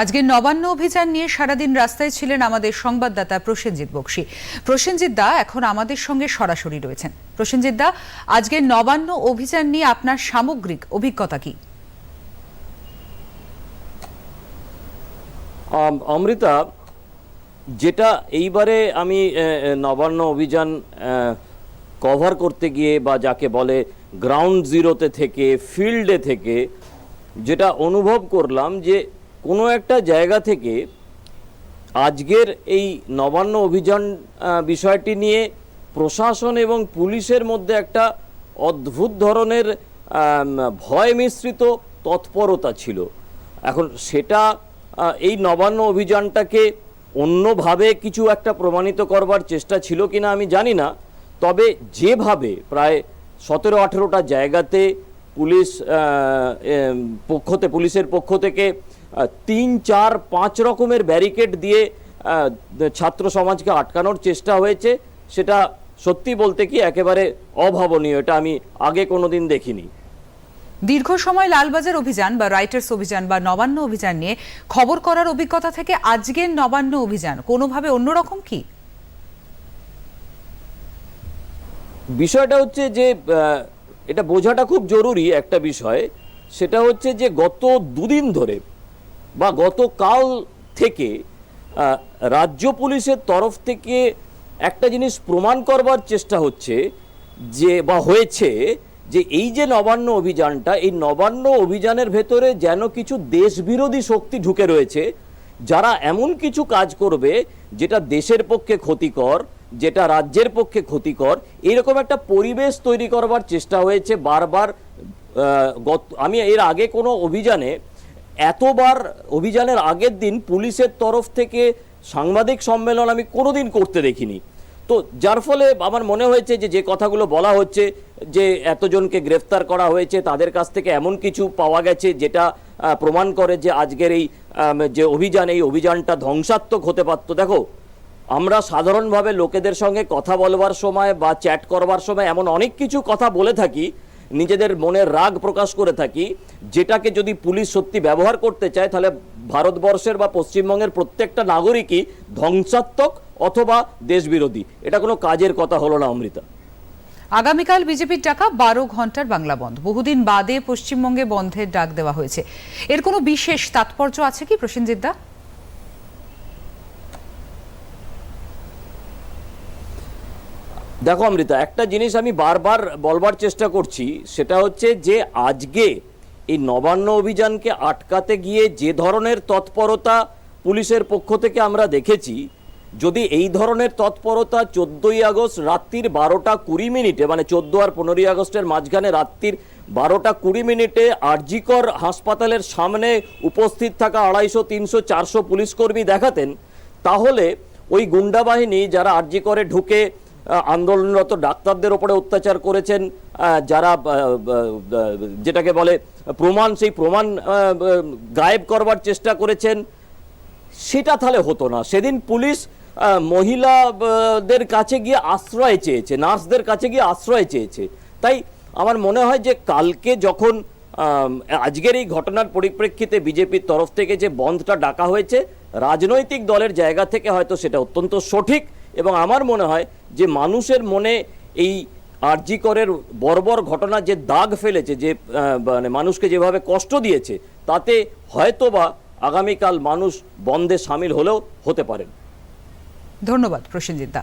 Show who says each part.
Speaker 1: আজকে নবান্ন অভিযান নিয়ে সারাদিন রাস্তায় ছিলেন আমাদের সংবাদদাতা প্রসেনজিৎ বক্সি। প্রসেনজিৎ দা এখন আমাদের সঙ্গে সরাসরি রয়েছেন। প্রসেনজিৎ দা, আজকের নবান্ন অভিযান নিয়ে আপনার সামগ্রিক অভিজ্ঞতা কি?
Speaker 2: অমৃতা, যেটা এইবারে আমি নবান্ন অভিযান কভার করতে গিয়ে বা যাকে বলে গ্রাউন্ড জিরোতে থেকে ফিল্ডে থেকে, যেটা অনুভব করলাম যে কোনো একটা জায়গা থেকে আজকের এই নবান্ন অভিযান বিষয়টি নিয়ে প্রশাসন এবং পুলিশের মধ্যে একটা অদ্ভুত ধরনের ভয় মিশ্রিত তৎপরতা ছিল। এখন সেটা এই নবান্ন অভিযানটাকে অন্যভাবে কিছু একটা প্রমাণিত করবার চেষ্টা ছিল কিনা আমি জানি না। তবে যেভাবে প্রায় সতেরো, আঠেরোটা জায়গাতে পুলিশ পক্ষতে পুলিশের পক্ষ থেকে তিন চার পাঁচ রকমের ব্যারিকেড দিয়ে ছাত্র সমাজকে আটকানোর চেষ্টা হয়েছে। সেটা সত্যি বলতে কি একেবারে অভাবনীয় এটা আমি আগে কোনোদিন দেখিনি।
Speaker 1: দীর্ঘ সময় লালবাজার অভিযান বা রাইটার্স অভিযান বা নবান্ন অভিযান নিয়ে খবর করার অভিজ্ঞতা থেকে আজকের নবান্ন অভিযান কোনোভাবে অন্যরকম কি?
Speaker 2: বিষয়টা হচ্ছে যে এটা বোঝাটা খুব জরুরি একটা বিষয়। সেটা হচ্ছে যে গত দুদিন ধরে বা গতকাল থেকে রাজ্য পুলিশের তরফ থেকে একটা জিনিস প্রমাণ করবার চেষ্টা হচ্ছে যে, বা হয়েছে যে, এই যে নবান্ন অভিযানটা, এই নবান্ন অভিযানের ভেতরে যেন কিছু দেশবিরোধী শক্তি ঢুকে রয়েছে, যারা এমন কিছু কাজ করবে যেটা দেশের পক্ষে ক্ষতিকর, যেটা রাজ্যের পক্ষে ক্ষতিকর, এরকম একটা পরিবেশ তৈরি করবার চেষ্টা হয়েছে বারবার গত, আমি এর আগে কোনো অভিযানে এতবার অভিযানের আগের দিন পুলিশের তরফ থেকে সাংবাদিক সম্মেলন আমি কোনোদিন করতে দেখিনি। তো যার ফলে আমার মনে হয়েছে যে যে কথাগুলো বলা হচ্ছে, যে এতজনকে গ্রেফতার করা হয়েছে, তাদের কাছ থেকে এমন কিছু পাওয়া গেছে যেটা প্রমাণ করে যে আজকের এই যে অভিযান, এই অভিযানটা ধ্বংসাত্মক হতে পারতো। দেখো, আমরা সাধারণভাবে লোকেদের সঙ্গে কথা বলবার সময় বা চ্যাট করবার সময় এমন অনেক কিছু কথা বলে থাকি নিজেদের মনের রাগ প্রকাশ করে থাকি, যেটাকে যদি পুলিশ সত্যি ব্যবহার করতে চায়, তাহলে ভারতবর্ষের বা পশ্চিমবঙ্গের প্রত্যেকটা নাগরিকই ধ্বংসাত্মক অথবা দেশবিরোধী। এটা কোনো কাজের কথা হলো না, অমৃতা।
Speaker 1: আগামীকাল বিজেপির ডাকা বারো ঘণ্টার বাংলা বন্ধ। বহুদিন বাদে পশ্চিমবঙ্গে বন্ধের ডাক দেওয়া হয়েছে। এর কোনো বিশেষ তাৎপর্য আছে কি প্রসেনজিৎ দা?
Speaker 2: দেখো, অমৃতা, একটা জিনিস আমি বারবার বলবার চেষ্টা করছি, সেটা হচ্ছে যে আজকে এই নবান্ন অভিযানকে আটকাতে গিয়ে যে ধরনের তৎপরতা পুলিশের পক্ষ থেকে আমরা দেখেছি, যদি এই ধরনের তৎপরতা চোদ্দোই আগস্ট রাত্রির বারোটা কুড়ি মিনিটে মানে চোদ্দ আর পনেরোই আগস্টের মাঝখানে রাত্রির বারোটা কুড়ি মিনিটে আরজিকর হাসপাতালের সামনে উপস্থিত থাকা আড়াইশো, তিনশো, চারশো পুলিশকর্মী দেখাতেন, তাহলে ওই গুন্ডা বাহিনী যারা আরজি করে ঢুকে আন্দোলনরত ডাক্তারদের ওপরে অত্যাচার করেছেন যারা যেটাকে বলে প্রমাণ, সেই প্রমাণ গায়েব করবার চেষ্টা করেছেন, সেটা তাহলে হতো না। সেদিন পুলিশ মহিলাদের কাছে গিয়ে আশ্রয় চেয়েছে, নার্সদের কাছে গিয়ে আশ্রয় চেয়েছে। তাই আমার মনে হয় যে কালকে যখন আজকের এই ঘটনার পরিপ্রেক্ষিতে বিজেপির তরফ থেকে যে বন্ধটা ডাকা হয়েছে, রাজনৈতিক দলের জায়গা থেকে হয়তো সেটা অত্যন্ত সঠিক। এবং আমার মনে হয় যে মানুষের মনে এই আরজিকরের বর্বর ঘটনা যে দাগ ফেলেছে, যে মানে মানুষকে যেভাবে কষ্ট দিয়েছে, তাতে হয়তোবা আগামীকাল মানুষ বন্ধে সামিল হলেও হতে পারেন।
Speaker 1: ধন্যবাদ প্রসেনজিৎ দা।